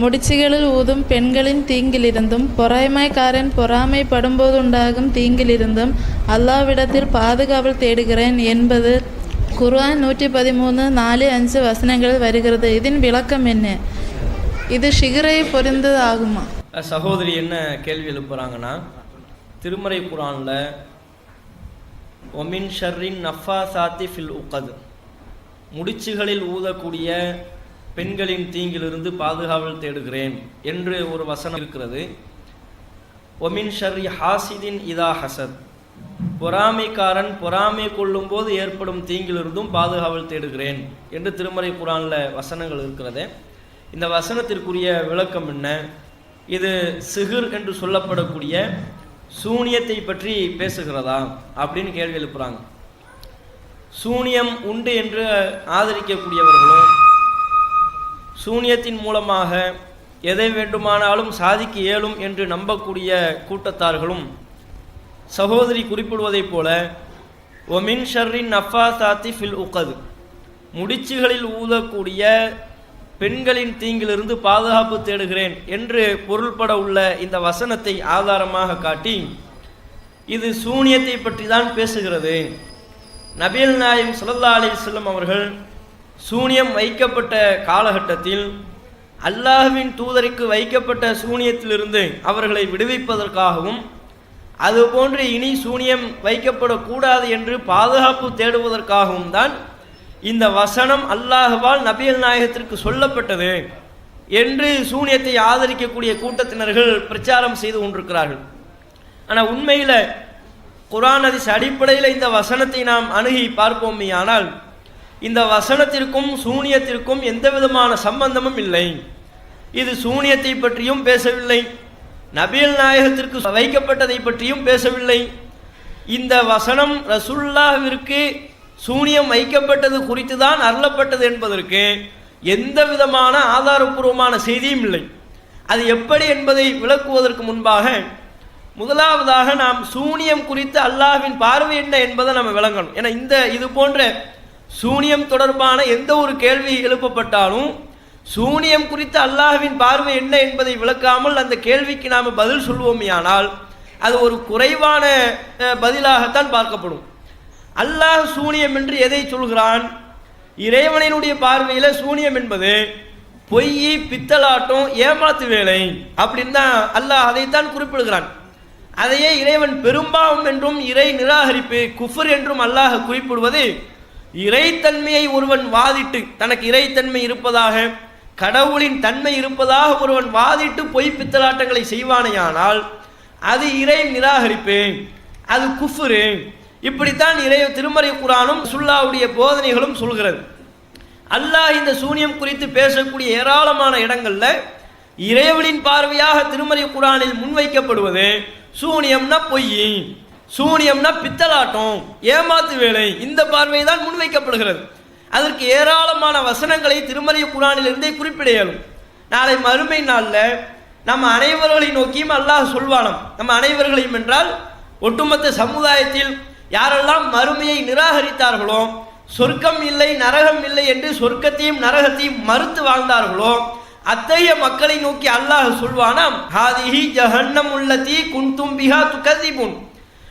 முடிச்சுகளில் ஊதும் பெண்களின் தீங்கிலிருந்தும் பொறாமைக்காரன் பொறாமைப்படும்போதுண்டாகும் தீங்கிலிருந்தும் அல்லாவிடத்தில் பாதுகாவல் தேடுகிறேன் என்பது குர்ஆன் நூற்றி பதிமூணு நாலு அஞ்சு வசனங்களில் வருகிறது. இதன் விளக்கம் என்ன? இது ஷிகரை பொருந்தது ஆகுமா? சகோதரி என்ன கேள்வி எழுப்புறாங்கன்னா திருமறை குரானில் ஒமின் ஷர்ரின் நஃபா சாத்தி ஃபில் உக்கது முடிச்சுகளில் ஊதக்கூடிய பெண்களின் தீங்கிலிருந்து பாதுகாவல் தேடுகிறேன் என்று ஒரு வசனம் இருக்கிறது. ஒமின் ஷர்ரி ஹாசிதின் இதா ஹசத். பொறாமைக்காரன் பொறாமை கொள்ளும்போது ஏற்படும் தீங்கிலிருந்தும் பாதுகாவல் தேடுகிறேன் என்று திருமறை குரானில் வசனங்கள் இருக்கிறது. இந்த வசனத்திற்குரிய விளக்கம் என்ன? இது சிகிர் என்று சொல்லப்படக்கூடிய சூனியத்தை பற்றி பேசுகிறதா அப்படின்னு கேள்வி எழுப்புறாங்க. சூனியம் உண்டு என்று ஆதரிக்கக்கூடியவர்களும் சூனியத்தின் மூலமாக எதை வேண்டுமானாலும் சாதிக்க இயலும் என்று நம்பக்கூடிய கூட்டத்தார்களும் சகோதரி குறிப்பிடுவதைப் போல ஒமின் ஷர்ரின் நஃபா சாத்தி ஃபில் உக்கது முடிச்சுகளில் ஊதக்கூடிய பெண்களின் தீங்கிலிருந்து பாதுகாப்பு தேடுகிறேன் என்று பொருள்பட உள்ள இந்த வசனத்தை ஆதாரமாக காட்டி இது சூனியத்தை பற்றி தான் பேசுகிறது நபீல் நாயம் சுல்லா அலிஸ்லம் அவர்கள் சூனியம் வைக்கப்பட்ட காலகட்டத்தில் அல்லாஹ்வின் தூதருக்கு வைக்கப்பட்ட சூனியத்திலிருந்து அவர்களை விடுவிப்பதற்காகவும் அதுபோன்று இனி சூனியம் வைக்கப்படக்கூடாது என்று பாதுகாப்பு தேடுவதற்காகவும் தான் இந்த வசனம் அல்லாஹ்வால் நபியல் நாயகத்திற்கு சொல்லப்பட்டது என்று சூனியத்தை ஆதரிக்கக்கூடிய கூட்டத்தினர்கள் பிரச்சாரம் செய்து கொண்டிருக்கிறார்கள். ஆனால் உண்மையில் குரான் அதிஸ் அடிப்படையில் இந்த வசனத்தை நாம் அணுகி பார்ப்போமே ஆனால் இந்த வசனத்திற்கும் சூனியத்திற்கும் எந்த விதமான சம்பந்தமும் இல்லை. இது சூனியத்தை பற்றியும் பேசவில்லை. நபியல் நாயகத்திற்கு வைக்கப்பட்டதை பற்றியும் பேசவில்லை. இந்த வசனம் ரசுல்லாவிற்கு சூனியம் வைக்கப்பட்டது குறித்து தான் அருளப்பட்டது என்பதற்கு எந்த விதமான ஆதாரபூர்வமான செய்தியும் இல்லை. அது எப்படி என்பதை விளக்குவதற்கு முன்பாக முதலாவதாக நாம் சூனியம் குறித்து அல்லாஹ்வின் பார்வை என்ன என்பதை நம்ம விளங்கணும். ஏன்னா இந்த இது போன்ற சூனியம் தொடர்பான எந்த ஒரு கேள்வி எழுப்பப்பட்டாலும் சூனியம் குறித்து அல்லாஹ்வின் பார்வை என்ன என்பதை விளக்காமல் அந்த கேள்விக்கு நாம் பதில் சொல்வோமேயானால் அது ஒரு குறைவான பதிலாகத்தான் பார்க்கப்படும். அல்லாஹ் சூனியம் என்று எதை சொல்கிறான்? இறைவனினுடைய பார்வையில் சூனியம் என்பது பொய் பித்தலாட்டம் ஏமாத்து வேலை அப்படின்னு தான் அல்லாஹ் அதைத்தான் குறிப்பிடுகிறான். அதையே இறைவன் பெரும்பாவம் என்றும் இறை நிராகரிப்பு குஃபர் என்றும் அல்லாஹ் குறிப்பிடுவது இறைத்தன்மையை ஒருவன் வாதிட்டு தனக்கு இறைத்தன்மை இருப்பதாக கடவுளின் தன்மை இருப்பதாக ஒருவன் வாதிட்டு பொய் பித்தலாட்டங்களை செய்வானேயானால் அது இறை நிராகரிப்பு அது குஃபுரு. இப்படித்தான் இறை திருமறை குரானும் சுல்லாவுடைய போதனைகளும் சொல்கிறது. அல்லாஹ் இந்த சூனியம் குறித்து பேசக்கூடிய ஏராளமான இடங்களில் இறைவனின் பார்வையாக திருமறை குரானில் முன்வைக்கப்படுவது சூனியம்னா பொய். சூனியம்னா பித்தலாட்டம் ஏமாத்து வேலை இந்த பார்வை தான் முன்வைக்கப்படுகிறது. அதற்கு ஏராளமான வசனங்களை திருமலை குரானிலிருந்தே குறிப்பிட இயலும் நாளை மறுமை நாளில் நம்ம அனைவர்களை நோக்கியும் அல்லாஹ் சொல்வானம். நம்ம அனைவர்களையும் என்றால் ஒட்டுமொத்த சமுதாயத்தில் யாரெல்லாம் மறுமையை நிராகரித்தார்களோ சொர்க்கம் இல்லை நரகம் இல்லை என்று சொர்க்கத்தையும் நரகத்தையும் மறுத்து வாழ்ந்தார்களோ அத்தகைய மக்களை நோக்கி அல்லாஹ் சொல்வானாம் ஹாதிஹி ஜஹன்னம் உள்ளதி குன்தும் பிஹா துகதிபுன்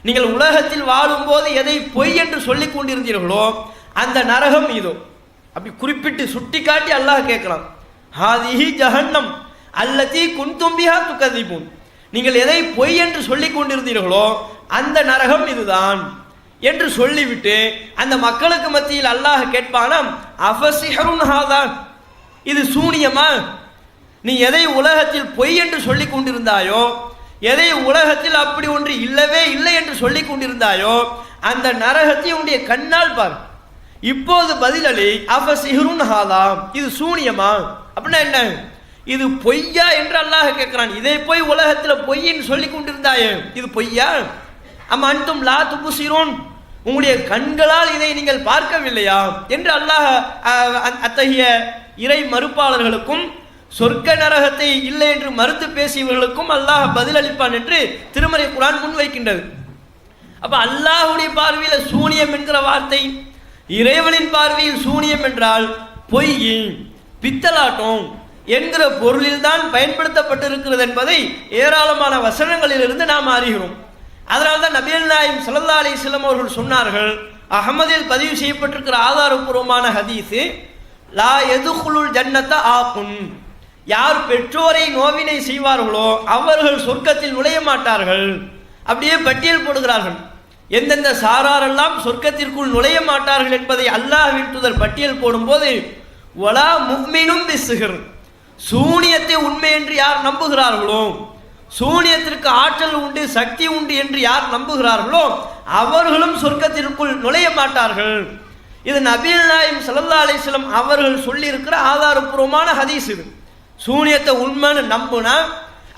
நீங்கள் உலகத்தில் வாழும்போது எதை பொய் என்று சொல்லிக் கொண்டிருந்தீர்களோ அந்த நரகம் இதோ. அப்படி குறிப்பிட்டு சுட்டி காட்டி அல்லாஹ் கேட்கலாம் ஹாதிஹி ஜஹன்னம் அல்லதி குன்தும் பிஹா நீங்கள் எதை பொய் என்று சொல்லிக் கொண்டிருந்தீர்களோ அந்த நரகம் இதுதான் என்று சொல்லிவிட்டு அந்த மக்களுக்கு மத்தியில் அல்லாஹ் கேட்பானாம் அஃபசிஹருன் ஹாதான் இது சூனியமா? நீ எதை உலகத்தில் பொய் என்று சொல்லிக் கொண்டிருந்தாயோ எதை உலகத்தில் அப்படி ஒன்று இல்லவே இல்லை என்று சொல்லிக் கொண்டிருந்தாயோ அந்த நரகத்தை உன்னுடைய கண்ணால் பார். இப்போது பதிலளி அவ சிஹருன் ஹாதாம் இது சூனியமா? அப்படின்னா என்ன? இது பொய்யா என்று அல்லாஹ் கேட்கிறான். இதை போய் உலகத்தில் பொய்ன்னு சொல்லி கொண்டிருந்தாயே இது பொய்யா? அம் அன்தும் லா துபுசிரோன். உங்களுடைய கண்களால் இதை நீங்கள் பார்க்கவில்லையா? என்று அல்லாஹ் அத்தகைய இறை மறுப்பாளர்களுக்கும் சொர்க்க நரகத்தை இல்லை என்று மறுத்து பேசியவர்களுக்கும் அல்லாஹ் பதிலளிப்பான் என்று திருமறை குரான் முன்வைக்கின்றது அப்ப அல்லாஹுடைய பார்வையில் சூனியம் என்கிற வார்த்தை இறைவனின் பார்வையில் சூனியம் என்றால் பொய் பித்தலாட்டம் என்கிற பொருளில்தான் பயன்படுத்தப்பட்டிருக்கிறது என்பதை ஏராளமான வசனங்களிலிருந்து நாம் அறிகிறோம். அதனால் தான் நபியல் நாயம் சல்லா அலிஸ்லாம் அவர்கள் சொன்னார்கள் அகமதில் பதிவு செய்யப்பட்டிருக்கிற ஆதாரபூர்வமான ஹதீஸு லா எதுகுலுல் ஜன்னத்தை ஆக்குன் யார் பெற்றோரை நோவினை செய்வார்களோ அவர்கள் சொர்க்கத்தில் நுழைய மாட்டார்கள். அப்படியே பட்டியல் போடுகிறார்கள். எந்தெந்த சாராரெல்லாம் சொர்க்கத்திற்குள் நுழைய மாட்டார்கள் என்பதை அல்லாஹ்வின் தூதர் பட்டியல் போடும்போது ஒலா முக்மினும் பிசுகர் சூனியத்தை உண்மை என்று யார் நம்புகிறார்களோ சூனியத்திற்கு ஆற்றல் உண்டு சக்தி உண்டு என்று யார் நம்புகிறார்களோ அவர்களும் சொர்க்கத்திற்குள் நுழைய மாட்டார்கள். இது நபீல் நாயம் சல்லா அலிஸ்லம் அவர்கள் சொல்லியிருக்கிற ஆதாரபூர்வமான ஹதீஸ் இது. சூனியத்தை உண்மைன்னு நம்புனா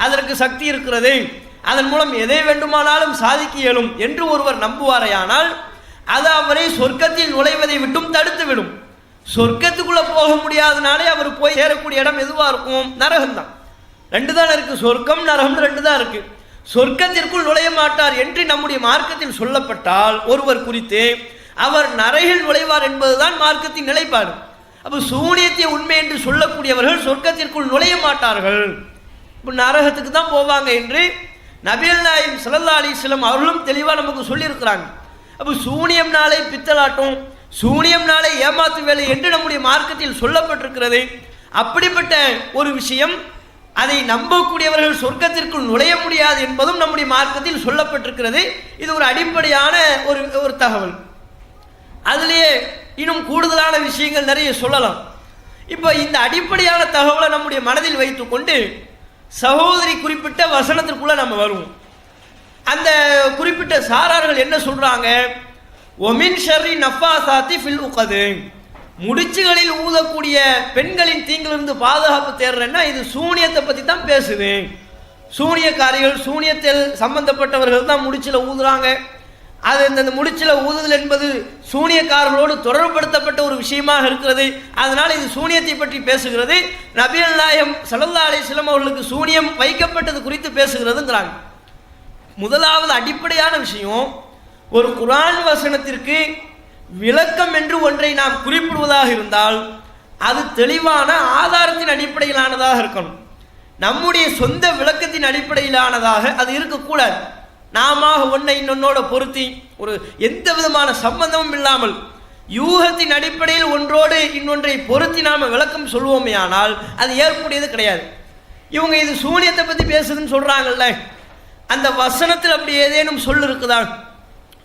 அதற்கு சக்தி இருக்கிறது. அதன் மூலம் எதை வேண்டுமானாலும் சாதிக்க இயலும் என்று ஒருவர் நம்புவாரையானால் அது அவரை சொர்க்கத்தில் நுழைவதை விட்டும் தடுத்துவிடும். சொர்க்கத்துக்குள்ளே போக முடியாதனாலே அவர் போய் சேரக்கூடிய இடம் எதுவாக இருக்கும்? நரகம்தான். ரெண்டு தான் இருக்குது சொர்க்கம் நரகம் ரெண்டு தான் இருக்குது சொர்க்கத்திற்குள் நுழைய மாட்டார் என்று நம்முடைய மார்க்கத்தில் சொல்லப்பட்டால் ஒருவர் குறித்து அவர் நரகில் நுழைவார் என்பதுதான் மார்க்கத்தின் நிலைப்பாடு. அப்போ சூனியத்தை உண்மை என்று சொல்லக்கூடியவர்கள் சொர்க்கத்திற்குள் நுழைய மாட்டார்கள். இப்போ நரகத்துக்கு தான் போவாங்க என்று நபீல் நாயம் சல்லா அலிஸ்லம் அவர்களும் தெளிவாக நமக்கு சொல்லியிருக்கிறாங்க. அப்போ சூனியம்னாலே பித்தலாட்டம் சூனியம்னாலே ஏமாத்து வேலை என்று நம்முடைய மார்க்கத்தில் சொல்லப்பட்டிருக்கிறது. அப்படிப்பட்ட ஒரு விஷயம் அதை நம்பக்கூடியவர்கள் சொர்க்கத்திற்குள் நுழைய முடியாது என்பதும் நம்முடைய மார்க்கத்தில் சொல்லப்பட்டிருக்கிறது. இது ஒரு அடிப்படையான ஒரு ஒரு தகவல். அதுலேயே இன்னும் கூடுதலான விஷயங்கள் நிறைய சொல்லலாம். இப்போ இந்த அடிப்படையான தகவலை நம்முடைய மனதில் வைத்துக்கொண்டு சகோதரி குறிப்பிட்ட வசனத்திற்குள்ளே நம்ம வருவோம். அந்த குறிப்பிட்ட சாரார்கள் என்ன சொல்கிறாங்க ஒமின் ஷர்ரி நஃபாசாத்தி ஃபில் உக்கது முடிச்சுகளில் ஊதக்கூடிய பெண்களின் தீங்கிலிருந்து பாதுகாப்பு தேடுறேன்னா இது சூனியத்தை பற்றி தான் பேசுது. சூனியக்காரிகள் சூனியத்தில் சம்பந்தப்பட்டவர்கள் தான் முடிச்சில் ஊதுறாங்க. அது இந்த முடிச்சில் ஊதுதல் என்பது சூனியக்காரர்களோடு தொடர்புபடுத்தப்பட்ட ஒரு விஷயமாக இருக்கிறது. அதனால் இது சூனியத்தை பற்றி பேசுகிறது. நபியல் நாயம் சல்லா அலிஸ்லாம் அவர்களுக்கு சூனியம் வைக்கப்பட்டது குறித்து பேசுகிறதுங்கிறாங்க. முதலாவது அடிப்படையான விஷயம் ஒரு குரான் வசனத்திற்கு விளக்கம் என்று ஒன்றை நாம் குறிப்பிடுவதாக இருந்தால் அது தெளிவான ஆதாரத்தின் அடிப்படையிலானதாக இருக்கணும். நம்முடைய சொந்த விளக்கத்தின் அடிப்படையிலானதாக அது இருக்கக்கூடாது. நாம ஒன்றை இன்னொன்னோட பொருத்தி ஒரு எந்த விதமான சம்பந்தமும் இல்லாமல் யூகத்தின் அடிப்படையில் ஒன்றோடு இன்னொன்றை பொருத்தி நாம் விளக்கம் சொல்வோமே ஆனால் அது ஏற்புடையது கிடையாது. இவங்க இது சூனியத்தை பற்றி பேசுதுன்னு சொல்கிறாங்கல்ல அந்த வசனத்தில் அப்படி ஏதேனும் சொல் இருக்குதான்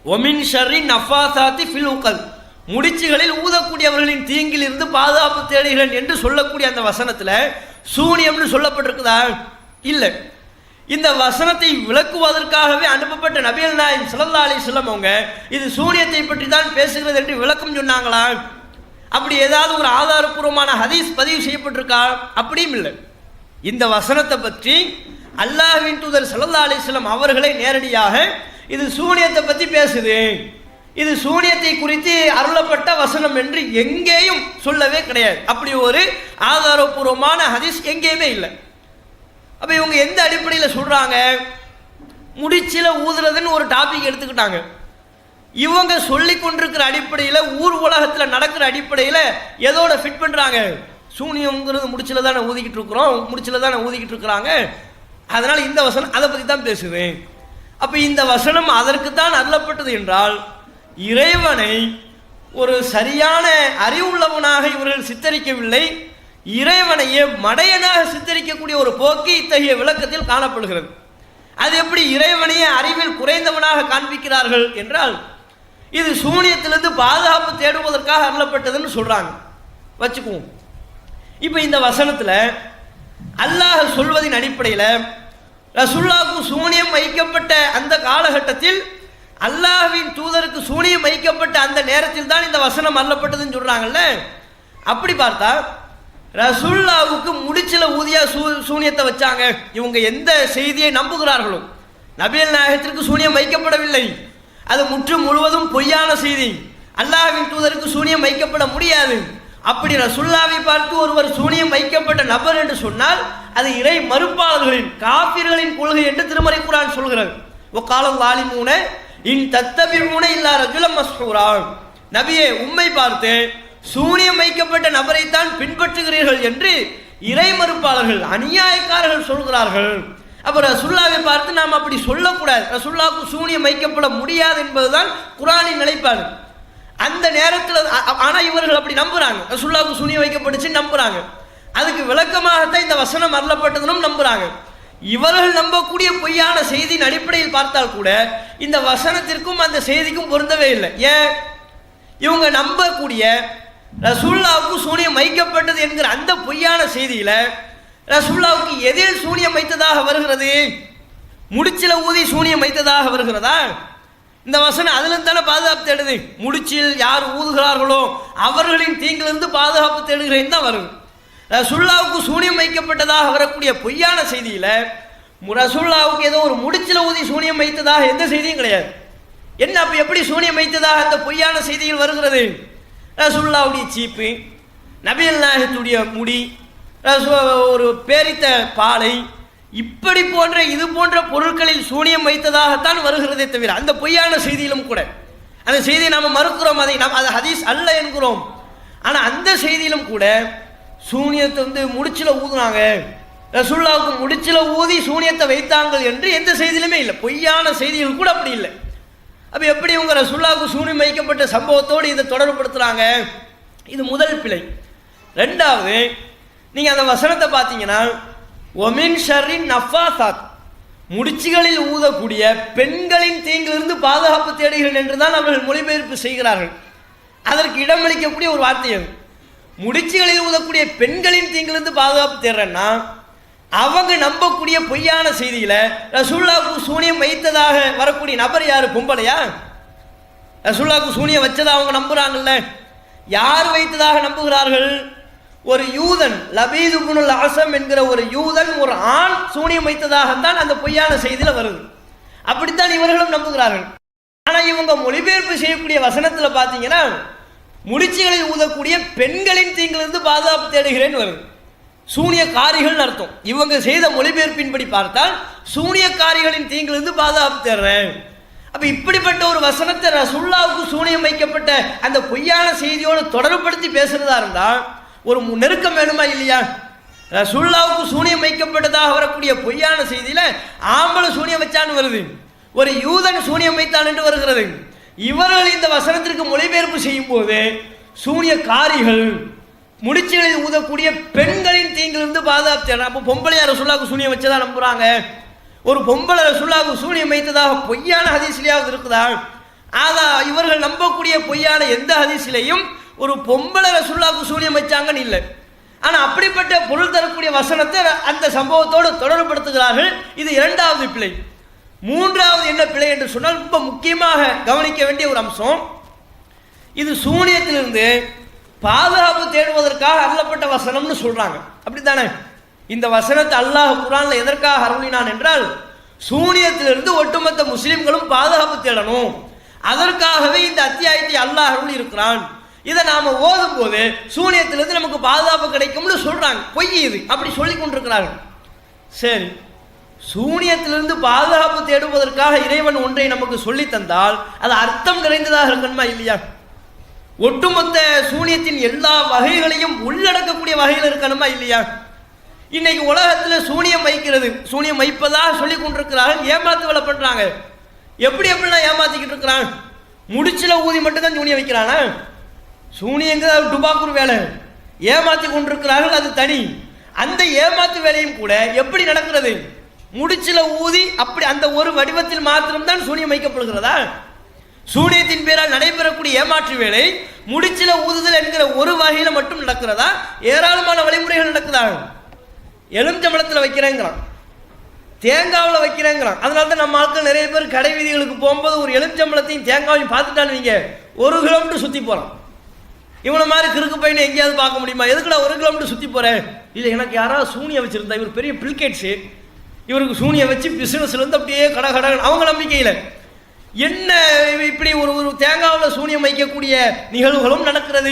ஒமின் ஷர்ரி நஃபாசாத்தி ஃபில் உக்கல் முடிச்சுகளில் ஊதக்கூடியவர்களின் தீங்கில் இருந்து பாதுகாப்பு தேடுகிறேன் என்று சொல்லக்கூடிய அந்த வசனத்தில் சூனியம்னு சொல்லப்பட்டிருக்குதா? இல்லை. இந்த வசனத்தை விளக்குவதற்காகவே அனுப்பப்பட்ட நபியல் நாயம் சல்லா அலி அவங்க இது சூனியத்தை பற்றி தான் பேசுகிறது என்று விளக்கம் சொன்னாங்களா? அப்படி ஏதாவது ஒரு ஆதாரப்பூர்வமான ஹதீஸ் பதிவு செய்யப்பட்டிருக்கா? அப்படியும் இல்லை. இந்த வசனத்தை பற்றி அல்லாஹின் தூதர் சல்லா அலிஸ்லாம் அவர்களை நேரடியாக இது சூனியத்தை பற்றி பேசுது. இது சூனியத்தை குறித்து அருளப்பட்ட வசனம் என்று எங்கேயும் சொல்லவே கிடையாது. அப்படி ஒரு ஆதாரப்பூர்வமான ஹதீஸ் எங்கேயுமே இல்லை. அப்போ இவங்க எந்த அடிப்படையில் சொல்கிறாங்க முடிச்சில ஊதுறதுன்னு ஒரு டாபிக் எடுத்துக்கிட்டாங்க. இவங்க சொல்லி கொண்டிருக்கிற அடிப்படையில் ஊர் உலகத்தில் நடக்கிற அடிப்படையில் எதோட ஃபிட் பண்ணுறாங்க சூனியங்கிறது முடிச்சில தானே ஊதிக்கிட்டு இருக்கிறோம் முடிச்சில தானே ஊதிக்கிட்டு இருக்கிறாங்க. அதனால் இந்த வசனம் அதை பற்றி தான் பேசுது அப்போ இந்த வசனம் அதற்கு தான் அருளப்பட்டது என்றால் இறைவனை ஒரு சரியான அறிவுள்ளவனாக இவர்கள் சித்தரிக்கவில்லை. இறைவனையே மடையனாக சித்தரிக்கக்கூடிய ஒரு போக்கு இத்தகைய விளக்கத்தில் காணப்படுகிறது. அது எப்படி இறைவனையே அறிவில் குறைந்தவனாக காண்பிக்கிறார்கள் என்றால் இது சூனியத்திலிருந்து பாதுகாப்பு தேடுவதற்காக அருளப்பட்டதுன்னு சொல்றாங்க. வச்சுக்குவோம். இப்போ இந்த வசனத்தில் அல்லாஹ் சொல்வதின் அடிப்படையில் ரசுல்லாவுக்கு சூனியம் வைக்கப்பட்ட அந்த காலகட்டத்தில் அல்லாஹ்வின் தூதருக்கு சூனியம் வைக்கப்பட்ட அந்த நேரத்தில் தான் இந்த வசனம் அல்லப்பட்டதுன்னு சொல்கிறாங்கல்ல அப்படி பார்த்தா ரசுல்லாவுக்கு முடிச்சில ஊதியா சூ சூனியத்தை வச்சாங்க. இவங்க எந்த செய்தியை நம்புகிறார்களோ நபியல் நாயகத்திற்கு சூனியம் வைக்கப்படவில்லை. அது முற்று முழுவதும் பொய்யான செய்தி. அல்லாஹின் தூதருக்கு சூனியம் வைக்கப்பட முடியாது. அப்படி ரசுல்லாவை பார்த்து ஒருவர் சூனியம் வைக்கப்பட்ட நபர் என்று சொன்னால் அது இறை மறுப்பாளர்களின் காபிர்களின் கொள்கை என்று திருமறை குரான் சொல்கிறது. ஒக்காலம் வாலி மூனை இன் தத்தபிமூன இல்லா ரஜுலம் மஸ்ஹூரா. நபியே உண்மை பார்த்து சூனியம் வைக்கப்பட்ட நபரைத்தான் பின்பற்றுகிறீர்கள் என்று இறை மறுப்பாளர்கள் அநியாயக்காரர்கள் சொல்கிறார்கள். அப்புறம் ரசுல்லாவை பார்த்து நாம் அப்படி சொல்லக்கூடாது. ரசுல்லாவுக்கு சூனியம் வைக்கப்பட முடியாது என்பதுதான் குரானின் நிலைப்பாடு. அந்த நேரத்தில் ஆனால் இவர்கள் அப்படி நம்புகிறாங்க ரசுல்லாவுக்கு சூனியம் வைக்கப்பட்டுச்சு நம்புகிறாங்க அதுக்கு விளக்கமாகத்தான் இந்த வசனம் அருளப்பட்டதுனும் நம்புகிறாங்க இவர்கள் நம்பக்கூடிய பொய்யான செய்தியின் அடிப்படையில் பார்த்தால் கூட இந்த வசனத்திற்கும் அந்த செய்திக்கும் பொருந்தவே இல்லை. ஏன்? இவங்க நம்பக்கூடிய ரசூல்லாவுக்கு சூனியம் வைக்கப்பட்டது என்கிற அந்த பொய்யான செய்தியில் ரசூல்லாவுக்கு எதில் சூனியம் வைத்ததாக வருகிறது? முடிச்சில ஊதி சூனியம் வைத்ததாக வருகிறதா? இந்த வசனம் அதிலிருந்து தானே பாதுகாப்பு தேடுது. முடிச்சில் யார் ஊதுகிறார்களோ அவர்களின் தீங்கிலிருந்து பாதுகாப்பு தேடுகிறேன் தான் வரும் ரசுல்லாவுக்கு சூனியம் வைக்கப்பட்டதாக வரக்கூடிய பொய்யான செய்தியில் ரசுல்லாவுக்கு ஏதோ ஒரு முடிச்சில ஊதி சூனியம் வைத்ததாக எந்த செய்தியும் கிடையாது. என்ன அப்போ எப்படி சூனியம் வைத்ததாக அந்த பொய்யான செய்தியில் வருகிறது? ரசுல்லாவுடைய சீப்பு நபியல் நாயகத்துடைய முடி ஒரு பேரித்த பாலை இப்படி போன்ற இது போன்ற பொருட்களில் சூனியம் வைத்ததாகத்தான் வருகிறதே தவிர அந்த பொய்யான செய்தியிலும் கூட. அந்த செய்தியை நாம் மறுக்கிறோம் அதை நாம் அது ஹதீஸ் அல்ல என்கிறோம். ஆனால் அந்த செய்தியிலும் கூட சூனியத்தை வந்து முடிச்சில ஊதுனாங்க. ரசுல்லாவுக்கு முடிச்சில ஊதி சூனியத்தை வைத்தாங்கள் என்று எந்த செய்தியிலுமே இல்லை. பொய்யான செய்திகள் கூட அப்படி இல்லை. அப்போ எப்படி உங்க ரசுல்லாவுக்கு சூனியம் வைக்கப்பட்ட சம்பவத்தோடு இதை தொடர்புப்படுத்துகிறாங்க இது முதல் பிழை. ரெண்டாவது நீங்கள் அந்த வசனத்தை பார்த்தீங்கன்னா ஒமின் ஷர்ரின் நஃபாசாத். முடிச்சுகளில் ஊதக்கூடிய பெண்களின் தீங்கிலிருந்து பாதுகாப்பு தேடுகிறேன் என்று தான் அவர்கள் மொழிபெயர்ப்பு செய்கிறார்கள். அதற்கு இடமளிக்கக்கூடிய ஒரு வார்த்தை அது. முடிச்சுகளில் ஊதக்கூடிய பெண்களின் தீங்கிலிருந்து பாதுகாப்பு தேடுறேன்னா அவங்க நம்பக்கூடிய பொய்யான செய்தியில் ரசூல்லாவுக்கு சூனியம் வைத்ததாக வரக்கூடிய நபர் யார்? பொம்பளையா ரசூல்லாவுக்கு சூனியம் வச்சதாக அவங்க நம்புகிறாங்கல்ல யார் வைத்ததாக நம்புகிறார்கள்? ஒரு யூதன் லபீது குனுல் ஆசம் என்கிற ஒரு யூதன் ஒரு ஆண் சூனியம் வைத்ததாகத்தான் அந்த பொய்யான செய்தியில் வருது. அப்படித்தான் இவர்களும் நம்புகிறார்கள். ஆனால் இவங்க மொழிபெயர்ப்பு செய்யக்கூடிய வசனத்தில் பார்த்தீங்கன்னா முடிச்சுகளை ஊதக்கூடிய பெண்களின் தீங்கிலிருந்து பாதுகாப்பு தேடுகிறேன் வருது. சூனியக்காரிகள் அர்த்தம். இவங்க செய்த மொழிபெயர்ப்பின்படி பார்த்தால் சூனியக்காரிகளின் தீங்கிலிருந்து பாதுகாப்பு தர்றேன் அப்ப இப்படிப்பட்ட ஒரு வசனத்தை ரசுல்லாவுக்கு சூனியம் வைக்கப்பட்ட அந்த பொய்யான செய்தியோடு தொடர்புபடுத்தி பேசுறதா இருந்தால் ஒரு நெருக்கம் வேணுமா இல்லையா? ரசுல்லாவுக்கு சூனியம் வைக்கப்பட்டதாக வரக்கூடிய பொய்யான செய்தியில ஆம்பளை சூனியம் வச்சான்னு வருது. ஒரு யூதன் சூனியம் வைத்தான் என்று வருகிறது. இவர்கள் இந்த வசனத்திற்கு மொழிபெயர்ப்பு செய்யும் போது சூனியக்காரிகள் முடிச்சுகளை ஊதக்கூடிய பெண்களின் தீங்கிலிருந்து பாதுகாப்பு அப்போ பொம்பளையார் ரசுல்லாவுக்கு சூனியம் வச்சதா நம்புறாங்க? ஒரு பொம்பளை ரசுல்லாவுக்கு சூனியம் வைத்ததாக பொய்யான ஹதீஸ்லையாவது இருக்குதா? ஆதா இவர்கள் நம்பக்கூடிய பொய்யான எந்த ஹதீஸ்லையும் ஒரு பொம்பளை ரசுல்லாவுக்கு சூனியம் வச்சாங்கன்னு இல்லை. ஆனால் அப்படிப்பட்ட பொருள் தரக்கூடிய வசனத்தை அந்த சம்பவத்தோடு தொடர்புபடுத்துகிறார்கள். இது இரண்டாவது பிழை. மூன்றாவது என்ன பிழை என்று சொன்னால் ரொம்ப முக்கியமாக கவனிக்க வேண்டிய ஒரு அம்சம். இது சூனியத்திலிருந்து பாதுகாப்பு தேடுவதற்காக அருளப்பட்ட வசனம்னு சொல்றாங்க. அப்படித்தானே? இந்த வசனத்தை அல்லாஹ் குரான்ல எதற்காக அருளினான் என்றால் சூனியத்திலிருந்து ஒட்டுமொத்த முஸ்லிம்களும் பாதுகாப்பு தேடணும். அதற்காகவே இந்த அத்தியாயத்தை அல்லாஹ் அருள் இருக்கிறான் இதை நாம ஓதும் போது சூனியத்திலிருந்து நமக்கு பாதுகாப்பு கிடைக்கும்னு சொல்றாங்க. பொய் இது. அப்படி சொல்லி கொண்டிருக்கிறார்கள். சரி. சூனியத்திலிருந்து பாதுகாப்பு தேடுவதற்காக இறைவன் ஒன்றை நமக்கு சொல்லி தந்தால் அது அர்த்தம் நிறைந்ததாக இருக்கணுமா இல்லையா? ஒட்டுமொத்த சூனியத்தின் எல்லா வகைகளையும் உள்ளடக்கக்கூடிய வகையில் இருக்கணுமா இல்லையா? இன்னைக்கு உலகத்தில் சூனியம் வைக்கிறது சூனியம் வைப்பதாக சொல்லி கொண்டிருக்கிறார்கள் ஏமாத்து வேலை பண்ணுறாங்க எப்படி எப்படிலாம் ஏமாத்திக்கிட்டு இருக்கிறான்? முடிச்சில ஊதி மட்டும்தான் சூனியம் வைக்கிறானா? சூனியங்க டுபாக்கூர் வேலை. ஏமாத்தி கொண்டிருக்கிறார்கள் அது தனி. அந்த ஏமாத்து வேலையும் கூட எப்படி நடக்கிறது? முடிச்சில ஊதி அப்படி அந்த ஒரு வடிவத்தில் மாத்திரம்தான் சூனியம் வைக்கப்படுகிறதா? சூனியத்தின் பேரால் நடைபெறக்கூடிய ஏமாற்று வேலை முடிச்சில ஊதுதல் என்கிற ஒரு வகையில் மட்டும் நடக்கிறதா? ஏராளமான வழிமுறைகள் நடக்குதா? எலுமிச்சம்பழத்தில் வைக்கிறேங்கிறான். தேங்காவில் வைக்கிறேங்கிறான். அதனால தான் நம்ம ஆட்கள் நிறைய பேர் கடை வீதிகளுக்கு போகும்போது ஒரு எலுமிச்சம்பழத்தையும் தேங்காவையும் பார்த்துட்டான்னு வைங்க ஒரு கிலோமீட்டர் சுற்றி போகிறான் இவனை மாதிரி கிறுக்கு பையனை எங்கேயாவது பார்க்க முடியுமா? எதுக்குடா ஒரு கிலோமீட்டர் சுற்றி போகிறேன் இல்லை எனக்கு யாராவது சூனியம் வச்சுருந்தா இவர் பெரிய பில்கேட்ஸு. இவருக்கு சூனியம் வச்சு பிஸ்னஸ்லேருந்து அப்படியே கட கடை அவங்க நம்பிக்கையில். என்ன இப்படி ஒரு ஒரு தேங்காவில் சூனியம் வைக்கக்கூடிய நிகழ்வுகளும் நடக்கிறது?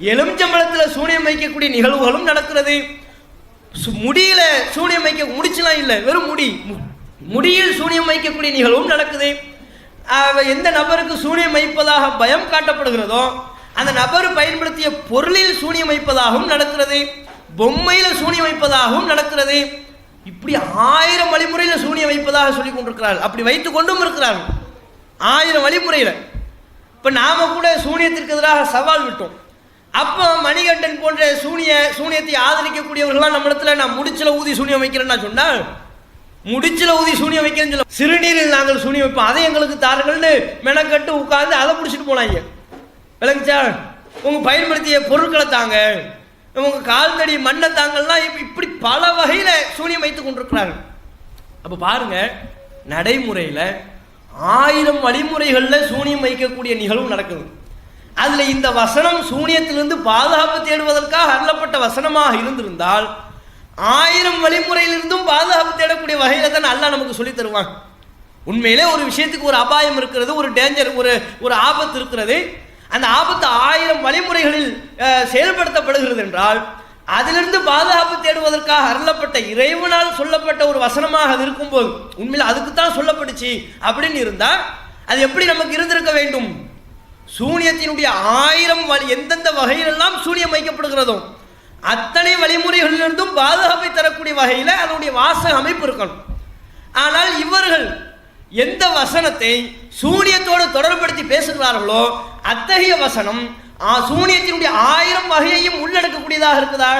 எலுமிச்சம்பழத்தில் சூனியம் வைக்கக்கூடிய நிகழ்வுகளும் நடக்கிறது. சு- முடியில சூனியம் வைக்க முடிச்சுலாம் இல்லை வெறும் முடி. மு- முடியில் சூனியம் வைக்கக்கூடிய நிகழ்வும் நடக்குது. எந்த நபருக்கு சூனியம் வைப்பதாக பயம் காட்டப்படுகிறதோ அந்த நபர் பயன்படுத்திய பொருளில் சூனியம் வைப்பதாகவும் நடக்கிறது. பொம்மையில் சூனியம் வைப்பதாகவும் நடக்கிறது. இப்படி ஆயிரம் வழிமுறையில் சூனியம் வைப்பதாக சொல்லிக் கொண்டிருக்கிறார்கள். அப்படி வைத்துக் கொண்டும் இருக்கிறார்கள். ஆயிரம் வழிமுறையில் இப்போ நாம் கூட சூனியத்திற்கு எதிராக சவால் விட்டோம். அப்போ மணிகண்டன் போன்ற சூனிய சூனியத்தை ஆதரிக்கக்கூடியவர்கள்லாம் நம்மளத்தில் நான் முடிச்சில ஊதி சூனியம் வைக்கிறேன்னா சொன்னால் முடிச்சில ஊதி சூனியம் வைக்கிறேன்னு சொல்ல சிறுநீரில் நாங்கள் சூனியம் வைப்போம். அதை எங்களுக்கு தாருங்கள்னு மெனக்கட்டு உட்கார்ந்து அதை பிடிச்சிட்டு போனாங்க. விளங்குச்சா? உங்கள் பயன்படுத்திய பொருட்களை தாங்க. உங்கள் கால் தடி மண்ணை தாங்கள்லாம் இப்படி பல வகையில் சூனியம் வைத்து கொண்டிருக்கிறார்கள். அப்போ பாருங்க நடைமுறையில் ஆயிரம் வழிமுறைகளில் சூனியம் வைக்கக்கூடிய நிகழ்வு நடக்குது. அதில் இந்த வசனம் சூனியத்திலிருந்து பாதுகாப்பு தேடுவதற்காக அருளப்பட்ட வசனமாக இருந்திருந்தால் ஆயிரம் வழிமுறையிலிருந்தும் பாதுகாப்பு தேடக்கூடிய வகையில் தான் நல்லா நமக்கு சொல்லி தருவான். உண்மையிலே ஒரு விஷயத்துக்கு ஒரு அபாயம் இருக்கிறது ஒரு டேஞ்சர் ஒரு ஒரு ஆபத்து இருக்கிறது. அந்த ஆபத்து ஆயிரம் வழிமுறைகளில் செயல்படுத்தப்படுகிறது என்றால் அதிலிருந்து பாதுகாப்பு தேடுவதற்காக அருளப்பட்ட இறைவனால் சொல்லப்பட்ட ஒரு வசனமாக அது இருக்கும்போது உண்மையில் அதுக்கு தான் சொல்லப்பட்டுச்சு அப்படின்னு இருந்தா அது எப்படி நமக்கு இருந்திருக்க வேண்டும்? சூனியத்தினுடைய ஆயிரம் வழி எந்தெந்த வகையிலெல்லாம் சூனியம் வைக்கப்படுகிறதோ அத்தனை வழிமுறைகளிலிருந்தும் பாதுகாப்பை தரக்கூடிய வகையில் அதனுடைய வாசக அமைப்பு இருக்கணும். ஆனால் இவர்கள் எந்த வசனத்தை சூனியத்தோடு தொடர்படுத்தி பேசுகிறார்களோ அத்தகைய வசனம் சூனியத்தினுடைய ஆயிரம் வகையையும் உள்ளடக்கக்கூடியதாக இருக்குதா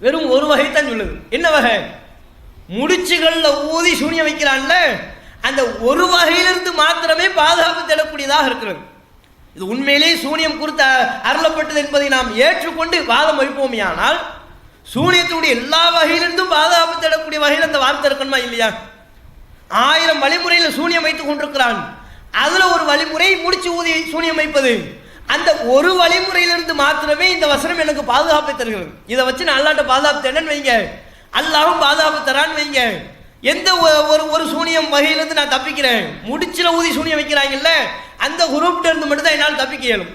வெறும் ஒரு வகை தான் சொல்லுது. என்ன வகை? முடிச்சுகளில் ஊதி சூனியம் வைக்கிறான்ல அந்த ஒரு வகையிலிருந்து மாத்திரமே பாதுகாப்பு தேடக்கூடியதாக இருக்கிறது. இது உண்மையிலே சூனியம் குறித்த அருளப்பட்டது என்பதை நாம் ஏற்றுக்கொண்டு வாதம் வைப்போமேயானால் சூனியத்தினுடைய எல்லா வகையிலிருந்தும் பாதுகாப்பு தேடக்கூடிய வகையில் அந்த வார்த்தை இருக்கணுமா இல்லையா? ஆயிரம் வழிமுறையில் சூனியம் வைத்துக் கொண்டிருக்கிறான். அதில் ஒரு வழிமுறை முடிச்சு ஊதி சூனியம் வைப்பது. அந்த ஒரு வழிமுறையிலிருந்து மாத்திரமே இந்த வசனம் எனக்கு பாதுகாப்பை தருகிறது. இதை வச்சு நான் அல்லாட்ட பாதுகாப்பு தரேன்னு வைங்க. அல்லாவும் பாதுகாப்பு தரான்னு வைங்க. எந்த ஒரு ஒரு சூனியம் வகையிலிருந்து நான் தப்பிக்கிறேன். முடிச்சில ஊதி சூனியம் வைக்கிறாங்கல்ல அந்த குரூப்ல இருந்து மட்டும்தான் என்னால் தப்பிக்க இயலும்.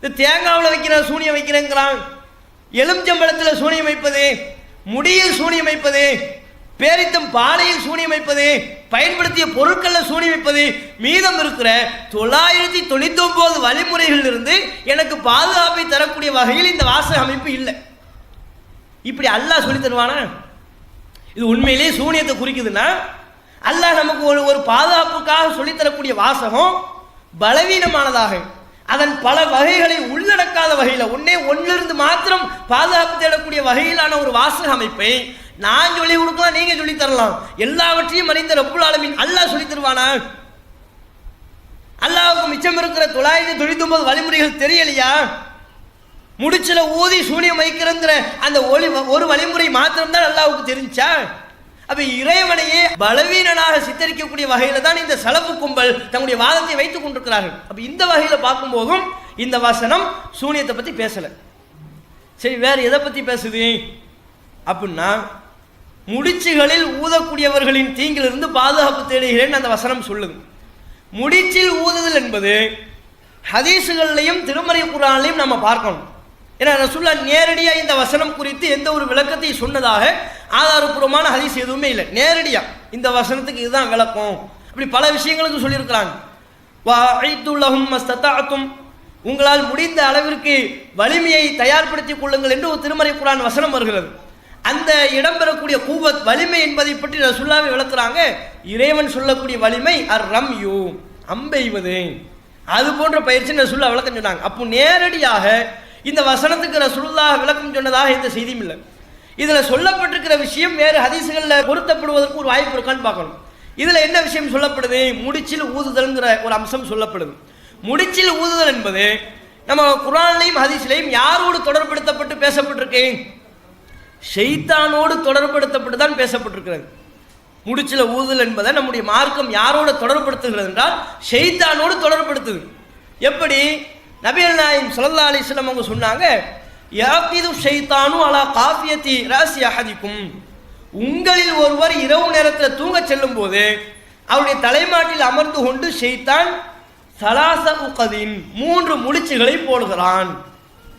இந்த தேங்காவில் வைக்கிற சூனியம் வைக்கிறேங்கிறான். எலுமிச்சம்பழத்தில் சூனியம் வைப்பது முடியில் சூனியம் வைப்பது பேரித்தம் பாலையில் சூனியம் வைப்பது பயன்படுத்திய பொருட்களில் சூனியம் வைப்பது மீதம் இருக்கிற தொள்ளாயிரத்தி தொண்ணூத்தி ஒன்பது வழிமுறைகளில் இருந்து எனக்கு பாதுகாப்பை தரக்கூடிய வகையில் இந்த வாசக அமைப்பு இல்லை. இப்படி அல்லாஹ் சொல்லி தருவானா? இது உண்மையிலேயே சூனியத்தை குறிக்குதுன்னா அல்லாஹ் நமக்கு ஒரு ஒரு பாதுகாப்புக்காக சொல்லித் தரக்கூடிய வாசகம் பலவீனமானதாக அதன் பல வகைகளை உள்ளடக்காத வகையில் ஒன்னே ஒன்னிலிருந்து மாத்திரம் பாதுகாப்பு தேடக்கூடிய வகையிலான ஒரு வாசக அமைப்பை நான் சொல்லி கொடுக்கலாம் நீங்க சொல்லி தரலாம். எல்லாவற்றையும் அறிந்த ரப்புல் ஆலமீன் அல்லாஹ் சொல்லி தருவானா அல்லாவுக்கு மிச்சம் இருக்கிற தொள்ளாயிரத்தி தொண்ணூத்தி ஒன்பது வழிமுறைகள் தெரியலையா? முடிச்சில ஊதி சூனியம் வைக்கிறங்கிற அந்த ஒளி ஒரு வழிமுறை மாத்திரம்தான் அல்லாவுக்கு தெரிஞ்சா? அப்ப இறைவனையே பலவீனனாக சித்தரிக்கக்கூடிய வகையில தான் இந்த சலப்பு கும்பல் தங்களுடைய வாதத்தை வைத்துக் கொண்டிருக்கிறார்கள். அப்ப இந்த வகையில பார்க்கும்போதும் இந்த வசனம் சூனியத்தை பத்தி பேசல. சரி வேற எதை பத்தி பேசுது? அப்படின்னா முடிச்சுகளில் ஊதக்கூடியவர்களின் தீங்கிலிருந்து பாதுகாப்பு தேடுகிறேன் அந்த வசனம் சொல்லுங்க முடிச்சில் ஊதுதல் என்பது ஹதீஸுகள்லையும் திருமறை குரான்லையும் நம்ம பார்க்கணும். ஏன்னா ரசூல்லா நேரடியாக இந்த வசனம் குறித்து எந்த ஒரு விளக்கத்தை சொன்னதாக ஆதாரபூர்வமான ஹதீஸ் எதுவுமே இல்லை. நேரடியாக இந்த வசனத்துக்கு இதுதான் விளக்கம். இப்படி பல விஷயங்களுக்கு சொல்லியிருக்கிறாங்க. வஅய்துல்லஹும் மஸ்ததாஅத்தும். உங்களால் முடிந்த அளவிற்கு வலிமையை தயார்படுத்திக் கொள்ளுங்கள் என்று ஒரு திருமறை குரான் வசனம் வருகிறது. அந்த இடம்பெறக்கூடிய கூவத் வலிமை என்பதை பற்றி ரசுல்லாவை விளக்குறாங்க. இறைவன் சொல்லக்கூடிய வலிமை அர் ரம் யூ அம்பெய்வது. அது போன்ற பயிற்சி ரசுல்லா விளக்கம் சொன்னாங்க. அப்போ நேரடியாக இந்த வசனத்துக்கு ரசுல்லா விளக்கம் சொன்னதாக எந்த செய்தியும் இல்லை. இதில் சொல்லப்பட்டிருக்கிற விஷயம் வேறு ஹதீசுகளில் பொருத்தப்படுவதற்கு ஒரு வாய்ப்பு இருக்கான்னு பார்க்கணும். இதில் என்ன விஷயம் சொல்லப்படுது? முடிச்சில் ஊதுதல்ங்கிற ஒரு அம்சம் சொல்லப்படுது. முடிச்சில் ஊதுதல் என்பது நம்ம குரான்லையும் ஹதீஸ்லையும் யாரோடு தொடர்படுத்தப்பட்டு பேசப்பட்டிருக்கேன் ஷெய்தானோடு தொடர்படுத்தப்பட்டு தான் பேசப்பட்டிருக்கிறது. முடிச்சில ஊதல் என்பதை நம்முடைய மார்க்கம் யாரோடு தொடர்படுத்துகிறது என்றால் ஷெய்தானோடு தொடர்படுத்துது எப்படி? நபீல் நாயம் சுல்லா அலைஹி அவங்க சொன்னாங்க யாக்கிது ஷைத்தானு அலா காஃபியத்தி ராசி அஹதிக்கும். உங்களில் ஒருவர் இரவு நேரத்தில் தூங்க செல்லும் போது அவருடைய தலைமாட்டில் அமர்ந்து கொண்டு ஷெய்தான் சலாச உகதின் மூன்று முடிச்சுகளை போடுகிறான்.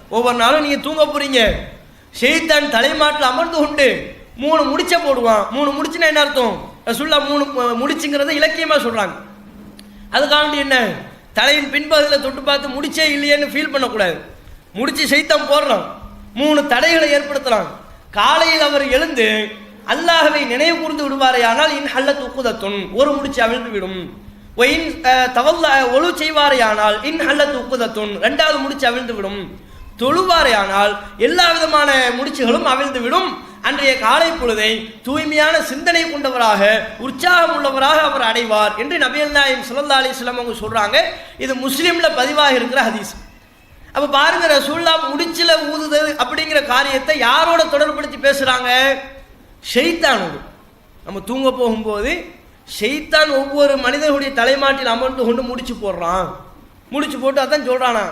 ஒவ்வொரு நாளும் நீங்க தூங்க போறீங்க. ஷெய்தான் தலைமாட்டில் அமர்ந்து கொண்டு மூணு முடிச்ச போடுவான். மூணு முடிச்சுன்னா என்ன அர்த்தம்? ரசூல்லா மூணு முடிச்சுங்கிறத இலக்கியமாக சொல்கிறாங்க அதுக்காண்டி என்ன? தலையின் பின்பகுதியில் தொட்டு பார்த்து முடிச்சே இல்லையேன்னு ஃபீல் பண்ணக்கூடாது. முடிச்சு சைத்தம் போடுறோம் மூணு தடைகளை ஏற்படுத்தலாம் காலையில் அவர் எழுந்து அல்லாஹவை நினைவு கூர்ந்து விடுவாரேயானால் இன் ஹல்ல துக்குதத்துன் ஒரு முடிச்சு அவிழ்ந்து விடும். ஒயின் தவல்ல ஒழு செய்வாரேயானால் இன் ஹல்ல துக்குதத்துன் ரெண்டாவது முடிச்சு அவிழ்ந்து விடும். தொழுவாரையானால் எல்லா விதமான முடிச்சுகளும் அவிழ்ந்து விடும் அன்றைய காலை பொழுதை தூய்மையான சிந்தனை கொண்டவராக உற்சாகம் உள்ளவராக அவர் அடைவார் என்று நபியல் நாயம் சுல்லா அலிஸ்லாம் அவங்க சொல்கிறாங்க இது முஸ்லீமில் பதிவாக இருக்கிற ஹதீஸ். அப்போ பாருங்க ரசூல்லா முடிச்சில ஊதுதல் அப்படிங்கிற காரியத்தை யாரோட தொடர்படுத்தி பேசுகிறாங்க ஷெய்தானோடு நம்ம தூங்க போகும்போது ஷெய்தான் ஒவ்வொரு மனிதர்களுடைய தலைமாட்டில் அமர்ந்து கொண்டு முடிச்சு போடுறான். முடிச்சு போட்டு அதான் சொல்கிறானா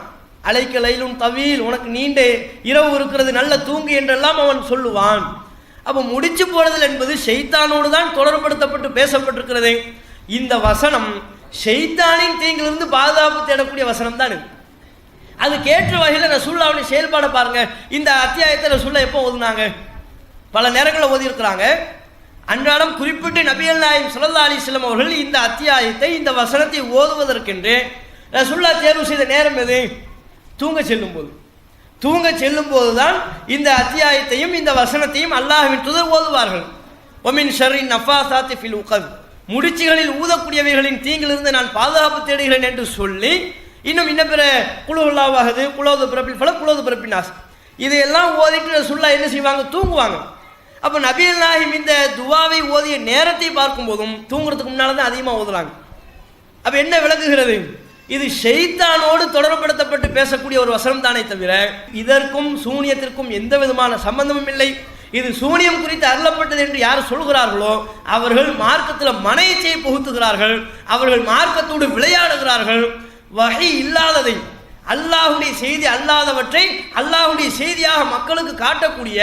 அலைக்க லைலும் தவீல் உனக்கு நீண்ட இரவு இருக்கிறது நல்ல தூங்கு என்றெல்லாம் அவன் சொல்லுவான். அப்போ முடிச்சு போனதில் என்பது ஷெய்தானோடு தான் தொடர்படுத்தப்பட்டு பேசப்பட்டிருக்கிறது. இந்த வசனம் ஷெய்தானின் தீங்கிலிருந்து பாதுகாப்பு தேடக்கூடிய வசனம் தான் அது கேட்ட வகையில் ரசூல்லாவுடைய செயல்பாடை பாருங்க. இந்த அத்தியாயத்தை ரசூல்லா எப்போ ஓதுனாங்க? பல நேரங்களில் ஓதியிருக்கிறாங்க. அன்றாடம் குறிப்பிட்டு நபியல் நாயம் சுல்லா அலிஸ்லாம் அவர்கள் இந்த அத்தியாயத்தை இந்த வசனத்தை ஓதுவதற்கென்று ரசூல்லா தேர்வு செய்த நேரம் எது? தூங்க செல்லும் போது தூங்க செல்லும் போதுதான் இந்த அத்தியாயத்தையும் இந்த வசனத்தையும் அல்லாஹின் துதர் ஓதுவார்கள். ஒமின் நஃபா சாத்திஃபில் ஃபில் உகது முடிச்சுகளில் ஊதக்கூடியவைகளின் தீங்கிலிருந்து நான் பாதுகாப்பு தேடுகிறேன் என்று சொல்லி இன்னும் இன்ன பிற குழுவுள்ளாவாகுது குலோது பிறப்பில் பல குலோது பிறப்பினாஸ் இதையெல்லாம் ஓதிட்டு ரசூல்லா என்ன செய்வாங்க? தூங்குவாங்க. அப்போ நபிகள் நாஹிம் இந்த துவாவை ஓதிய நேரத்தை பார்க்கும்போதும் தூங்குறதுக்கு முன்னால் தான் அதிகமாக ஓதுறாங்க. அப்போ என்ன விளக்குகிறது? இது ஷெய்தானோடு தொடர்படுத்தப்பட்டு பேசக்கூடிய ஒரு வசனம் தானே தவிர இதற்கும் சூனியத்திற்கும் எந்த விதமான சம்பந்தமும் இல்லை. இது சூனியம் குறித்து அருளப்பட்டது என்று யார் சொல்கிறார்களோ அவர்கள் மார்க்கத்தில் மனைச்சையை புகுத்துகிறார்கள் அவர்கள் மார்க்கத்தோடு விளையாடுகிறார்கள். வகை இல்லாததை அல்லாஹுடைய செய்தி அல்லாதவற்றை அல்லாஹுடைய செய்தியாக மக்களுக்கு காட்டக்கூடிய